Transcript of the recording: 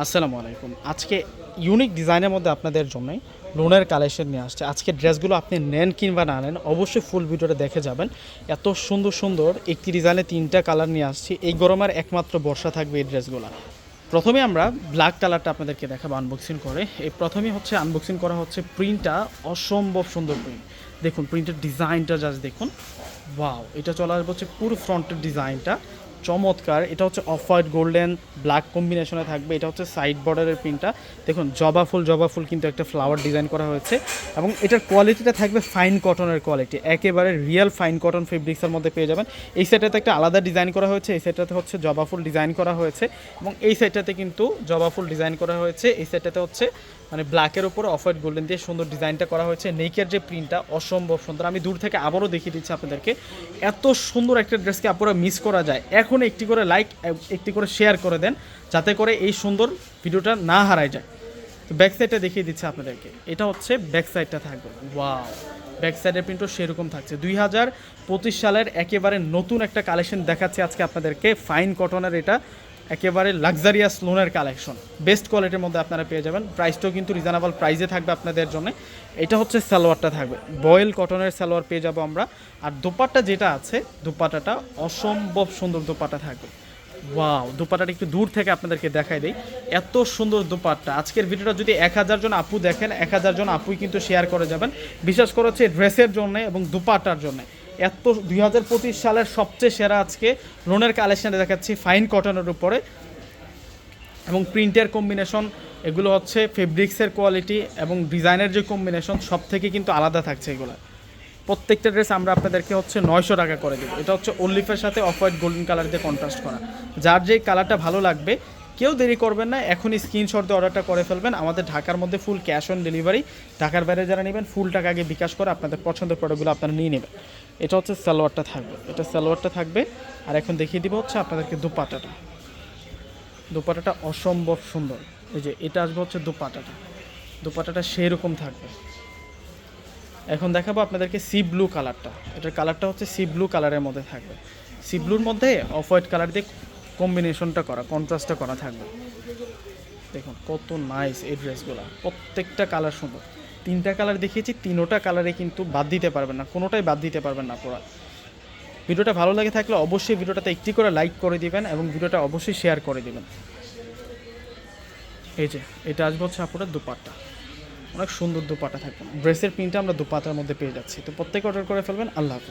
আসসালামু আলাইকুম। আজকে ইউনিক ডিজাইনের মধ্যে আপনাদের জন্য লোনের কালেকশন নিয়ে আসছে। আজকে ড্রেসগুলো আপনি নেন কিংবা না নেন, অবশ্যই ফুল ভিডিওটা দেখে যাবেন। এত সুন্দর সুন্দর একটি ডিজাইনে তিনটা কালার নিয়ে আসছি। এই গরমের একমাত্র বর্ষা থাকবে এই ড্রেসগুলো। প্রথমে আমরা ব্ল্যাক কালারটা আপনাদেরকে দেখাবো আনবক্সিং করে। এই প্রথমে হচ্ছে আনবক্সিং করা হচ্ছে প্রিন্টটা অসম্ভব সুন্দর প্রিন্ট দেখুন প্রিন্টের ডিজাইনটা জাস্ট দেখুন। ওয়াও এটা চলে আসবে হচ্ছে পুরো ফ্রন্টের ডিজাইনটা চমৎকার। এটা হচ্ছে অফ হোয়াইট গোল্ডেন ব্ল্যাক কম্বিনেশনে থাকবে। এটা হচ্ছে সাইড বর্ডারের প্রিন্টটা। দেখুন, জবা ফুল জবা ফুল কিন্তু একটা ফ্লাওয়ার ডিজাইন করা হয়েছে এবং এটার কোয়ালিটিটা থাকবে ফাইন কটনের কোয়ালিটি। একেবারে রিয়েল ফাইন কটন ফেব্রিক্সের মধ্যে পেয়ে যাবেন। এই সাইডটাতে একটা আলাদা ডিজাইন করা হয়েছে। এই সাইডটাতে হচ্ছে জবা ফুল ডিজাইন করা হয়েছে এবং এই সাইডটাতে কিন্তু জবা ফুল ডিজাইন করা হয়েছে। এই সাইডটাতে হচ্ছে মানে ব্ল্যাকের উপর অফ হোয়াইট গোল্ডেন দিয়ে সুন্দর ডিজাইনটা করা হয়েছে। নেকের যে প্রিন্টটা অসম্ভব সুন্দর। আমি দূর থেকে আবারও দেখিয়ে দিচ্ছি আপনাদেরকে। এত সুন্দর একটা ড্রেসকে আপনারা মিস করা যায়। এখন একটি করে লাইক একটি করে শেয়ার করে দেন, যাতে করে এই সুন্দর ভিডিওটা না হারায় যায়। তো ব্যাক সাইডটা দেখিয়ে দিচ্ছে আপনাদেরকে। এটা হচ্ছে ব্যাক সাইডটা থাকবে। ওয়াও ব্যাক সাইডের প্রিন্টও সেরকম থাকছে। দুই হাজার পঁচিশ সালের একেবারে নতুন একটা কালেকশন দেখাচ্ছে আজকে আপনাদেরকে। ফাইন কটনের এটা। একেবারে লাক্সারিয়াস লোনের কালেকশন বেস্ট কোয়ালিটির মধ্যে আপনারা পেয়ে যাবেন। প্রাইসটাও কিন্তু রিজনেবল প্রাইসে থাকবে আপনাদের জন্য। এটা হচ্ছে সালোয়ারটা থাকবে। বয়েল কটনের সালোয়ার পেয়ে যাব আমরা। আর দোপাট্টা যেটা আছে, দোপাট্টাটা অসম্ভব সুন্দর দোপাট্টা থাকবে। ওয়াও দোপাট্টাটা একটু দূর থেকে আপনাদেরকে দেখাই দেই। এত সুন্দর দোপাট্টা। আজকের ভিডিওটা যদি এক হাজার জন আপু দেখেন, এক হাজার জন আপুই কিন্তু শেয়ার করে যাবেন। বিশেষ করে হচ্ছে ড্রেসের জন্য এবং দোপাট্টার জন্য। এত দুই হাজার পঁচিশ সালের সবচেয়ে সেরা আজকে লোনের কালেকশানে দেখাচ্ছি ফাইন কটনের উপরে। এবং প্রিন্টের কম্বিনেশন এগুলো হচ্ছে ফেব্রিক্সের কোয়ালিটি এবং ডিজাইনের যে কম্বিনেশন সব থেকে কিন্তু আলাদা থাকছে এগুলো। প্রত্যেকটা ড্রেস আমরা আপনাদেরকে হচ্ছে নয়শো টাকা করে দেবো। এটা হচ্ছে ওল্লিফের সাথে অফ হোয়াইট গোল্ডেন কালার দিয়ে কন্ট্রাস্ট করা। যার যে কালারটা ভালো লাগবে কেউ দেরি করবেন না, এখনই স্ক্রিনশট দিয়ে অর্ডারটা করে ফেলবেন। আমাদের ঢাকার মধ্যে ফুল ক্যাশ অন ডেলিভারি ঢাকার বাইরে যারা নেবেন ফুল টাকা আগে বিকাশ করে আপনাদের পছন্দের প্রোডাক্টগুলো আপনারা নিয়ে নেবেন। এটা হচ্ছে সালোয়ারটা থাকবে। এটা সালোয়ারটা থাকবে। আর এখন দেখিয়ে দিব হচ্ছে আপনাদেরকে দুপাটাটা। দুপাটাটা অসম্ভব সুন্দর। এই যে এটা আসবে হচ্ছে দুপাটাটা। দুপাটাটা সেই রকম থাকবে। এখন দেখাবো আপনাদেরকে সি ব্লু কালারটা এটার কালারটা হচ্ছে সি ব্লু কালারের মধ্যে থাকবে। সি ব্লুর মধ্যে অফ হোয়াইট কালার দিয়ে কম্বিনেশনটা করা কন্ট্রাস্টটা করা থাকবে। দেখুন, কত নাইস এই ড্রেসগুলো প্রত্যেকটা কালার সুন্দর। তিনটা কালার দেখিয়েছি, তিনোটা কালারে কিন্তু বাদ দিতে পারবেন না, কোনোটাই বাদ দিতে পারবেন না আপনারা ভিডিওটা ভালো লাগে থাকলে অবশ্যই ভিডিওটাতে একটি করে লাইক করে দিবেন এবং ভিডিওটা অবশ্যই শেয়ার করে দিবেন। এই যে, এটা আসবে হচ্ছে আপনার দুপাট্টা। অনেক সুন্দর দুপাটা থাকবে। ড্রেসের প্রিন্টটা আমরা দুপাটার মধ্যে পেয়ে যাচ্ছি। তো প্রত্যেকে অর্ডার করে ফেলবেন। আল্লাহ হাফিজ।